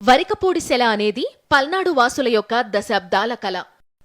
వరికపూడి సెల అనేది పల్నాడు వాసుల యొక్క దశాబ్దాల కల.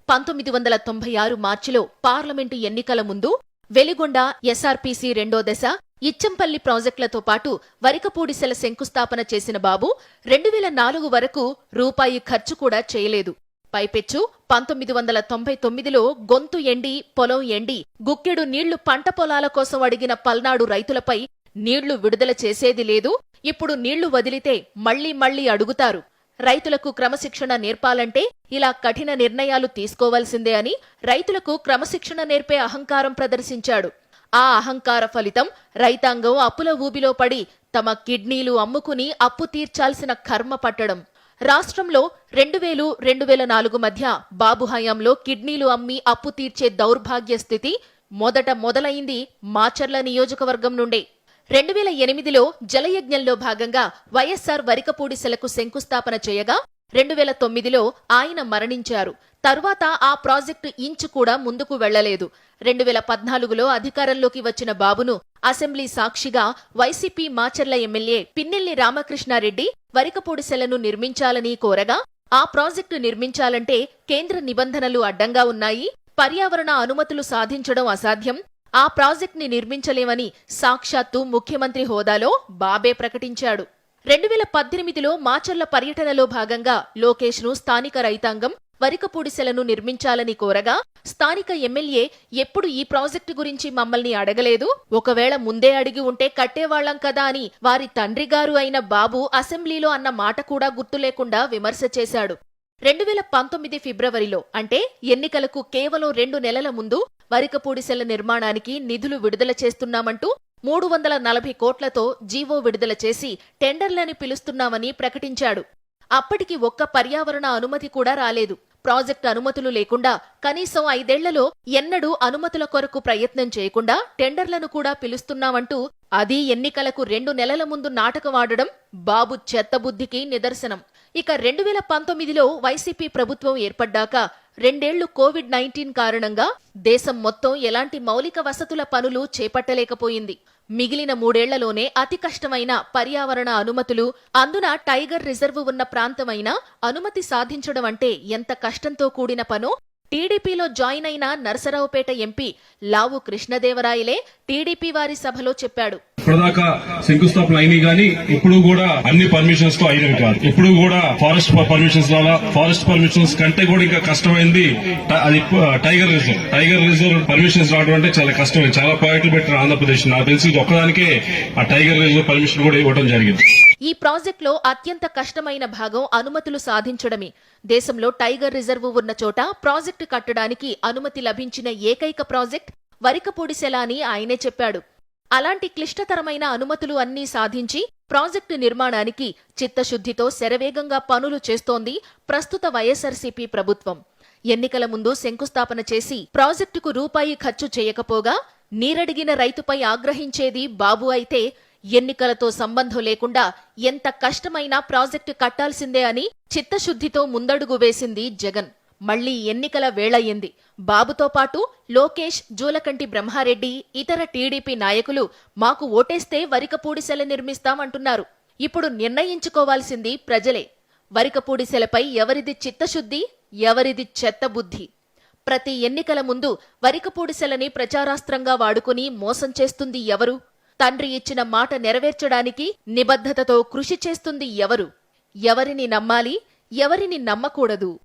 పంతొమ్మిది వందల తొంభై ఆరు మార్చిలో పార్లమెంటు ఎన్నికల ముందు వెలిగొండ ఎస్ఆర్పీసీ రెండో దశ ఇచ్చంపల్లి ప్రాజెక్టులతో పాటు వరికపూడిసెల శంకుస్థాపన చేసిన బాబు రెండు వేల నాలుగు వరకు రూపాయి ఖర్చు కూడా చేయలేదు. పైపెచ్చు పంతొమ్మిది వందల తొంభై తొమ్మిదిలో గొంతు ఎండి పొలం ఎండి గుక్కెడు నీళ్ళు పంట పొలాల కోసం అడిగిన పల్నాడు రైతులపై నీళ్ళు విడుదల చేసేది లేదు. ఇప్పుడు నీళ్ళు వదిలితే మళ్ళీ మళ్ళీ అడుగుతారు. రైతులకు క్రమశిక్షణ నేర్పాలంటే ఇలా కఠిన నిర్ణయాలు తీసుకోవాల్సిందే అని రైతులకు క్రమశిక్షణ నేర్పే అహంకారం ప్రదర్శించాడు. ఆ అహంకార ఫలితం రైతాంగం అప్పుల ఊబిలో పడి తమ కిడ్నీలు అమ్ముకుని అప్పు తీర్చాల్సిన కర్మ పట్టడం. రాష్ట్రంలో రెండు వేలు రెండు వేల నాలుగు మధ్య బాబు హయాంలో కిడ్నీలు అమ్మి అప్పు తీర్చే దౌర్భాగ్య స్థితి మొదట మొదలైంది మాచర్ల నియోజకవర్గం నుండే. రెండు వేల ఎనిమిదిలో జలయజ్ఞంలో భాగంగా వైఎస్సార్ వరికపూడిసెలకు శంకుస్థాపన చేయగా రెండు వేల తొమ్మిదిలో ఆయన మరణించారు. తరువాత ఆ ప్రాజెక్టు ఇంచు కూడా ముందుకు వెళ్ళలేదు. రెండు వేల పద్నాలుగులో అధికారంలోకి వచ్చిన బాబును అసెంబ్లీ సాక్షిగా వైసీపీ మాచర్ల ఎమ్మెల్యే పిన్నెల్లి రామకృష్ణారెడ్డి వరికపూడిసెలను నిర్మించాలని కోరగా ఆ ప్రాజెక్టు నిర్మించాలంటే కేంద్ర నిబంధనలు అడ్డంగా ఉన్నాయి. పర్యావరణ అనుమతులు సాధించడం అసాధ్యం. ఆ ప్రాజెక్ట్ని నిర్మించలేమని సాక్షాత్తు ముఖ్యమంత్రి హోదాలో బాబే ప్రకటించాడు. రెండు వేల పద్దెనిమిదిలో మాచర్ల పర్యటనలో భాగంగా లోకేష్ను స్థానిక రైతాంగం వరికపూడిసెలను నిర్మించాలని కోరగా స్థానిక ఎమ్మెల్యే ఎప్పుడు ఈ ప్రాజెక్టు గురించి మమ్మల్ని అడగలేదు? ఒకవేళ ముందే అడిగి ఉంటే కట్టేవాళ్ళం కదా అని వారి తండ్రి గారు అయిన బాబు అసెంబ్లీలో అన్న మాట కూడా గుర్తులేకుండా విమర్శ చేశాడు. రెండు వేల పంతొమ్మిది ఫిబ్రవరిలో అంటే ఎన్నికలకు కేవలం రెండు నెలల ముందు వరికపూడిసెల నిర్మాణానికి నిధులు విడుదల చేస్తున్నామంటూ మూడు వందల నలభై కోట్లతో జీవో విడుదల చేసి టెండర్లని పిలుస్తున్నామని ప్రకటించాడు. అప్పటికి ఒక్క పర్యావరణ అనుమతి కూడా రాలేదు. ప్రాజెక్టు అనుమతులు లేకుండా కనీసం ఐదేళ్ళలో ఎన్నడూ అనుమతుల కొరకు ప్రయత్నం చేయకుండా టెండర్లను కూడా పిలుస్తున్నామంటూ అది ఎన్నికలకు రెండు నెలల ముందు నాటకమాడడం బాబు చెత్తబుద్ధికి నిదర్శనం. ఇక రెండు వేల పంతొమ్మిదిలో వైసీపీ ప్రభుత్వం ఏర్పడ్డాక రెండేళ్ళు కోవిడ్ నైన్టీన్ కారణంగా దేశం మొత్తం ఎలాంటి మౌలిక వసతుల పనులు చేపట్టలేకపోయింది. మిగిలిన మూడేళ్ళలోనే అతి కష్టమైన పర్యావరణ అనుమతులు అందున టైగర్ రిజర్వ్ ఉన్న ప్రాంతమైన అనుమతి సాధించడం అంటే ఎంత కష్టంతో కూడిన పనో? టీడీపీలో జాయిన్ అయిన నరసరావుపేట ఎంపీ లావు కృష్ణదేవరాయలే టీడీపీ వారి సభలో చెప్పాడు. ఇప్పటిదాకా శంకుస్థాపన అయినాయి కానీ ఇప్పుడు కూడా అన్ని పర్మిషన్స్తో అయినవి కాదు. ఇప్పుడు కూడా ఫారెస్ట్ పర్మిషన్స్ రాలా ఫారెస్ట్ పర్మిషన్స్ కంటే కూడా ఇంకా కష్టమైంది అది tiger reserve tiger reserve permissions రావడం అంటే చాలా కష్టమైంది చాలా ప్రాజెక్టులు పెట్టారు ఆంధ్రప్రదేశ్. నాకు తెలిసి ఒక్కదానికే ఆ టైగర్ రిజర్వ్ పర్మిషన్ కూడా ఇవ్వడం జరిగింది. ఈ ప్రాజెక్టులో అత్యంత కష్టమైన భాగం అనుమతులు సాధించడమే. దేశంలో టైగర్ రిజర్వ్ ఉన్న చోట ప్రాజెక్టు కట్టడానికి అనుమతి లభించిన ఏకైక ప్రాజెక్ట్ వరికపూడిసెల అని ఆయనే చెప్పాడు. అలాంటి క్లిష్టతరమైన అనుమతులు అన్నీ సాధించి ప్రాజెక్టు నిర్మాణానికి చిత్తశుద్ధితో శరవేగంగా పనులు చేస్తోంది ప్రస్తుత వైఎస్ఆర్సీపీ ప్రభుత్వం. ఎన్నికల ముందు శంకుస్థాపన చేసి ప్రాజెక్టుకు రూపాయి ఖర్చు చేయకపోగా నీరడిగిన రైతుపై ఆగ్రహించేది బాబు అయితే ఎన్నికలతో సంబంధం లేకుండా ఎంత కష్టమైనా ప్రాజెక్టు కట్టాల్సిందే అని చిత్తశుద్ధితో ముందడుగు వేసింది జగన్. మళ్ళీ ఎన్నికల వేళయ్యింది. బాబుతో పాటు లోకేష్ జూలకంటి బ్రహ్మారెడ్డి ఇతర టీడీపీ నాయకులు మాకు ఓటేస్తే వరికపూడిసెల నిర్మిస్తామంటున్నారు. ఇప్పుడు నిర్ణయించుకోవాల్సింది ప్రజలే. వరికపూడిసెలపై ఎవరిది చిత్తశుద్ధి ఎవరిది చెత్తబుద్ధి? ప్రతి ఎన్నికల ముందు వరికపూడిసెలని ప్రచారాస్త్రంగా వాడుకుని మోసం చేస్తుంది ఎవరు? తండ్రి ఇచ్చిన మాట నెరవేర్చడానికి నిబద్ధతతో కృషి చేస్తుంది ఎవరు? ఎవరిని నమ్మాలి ఎవరిని నమ్మకూడదు?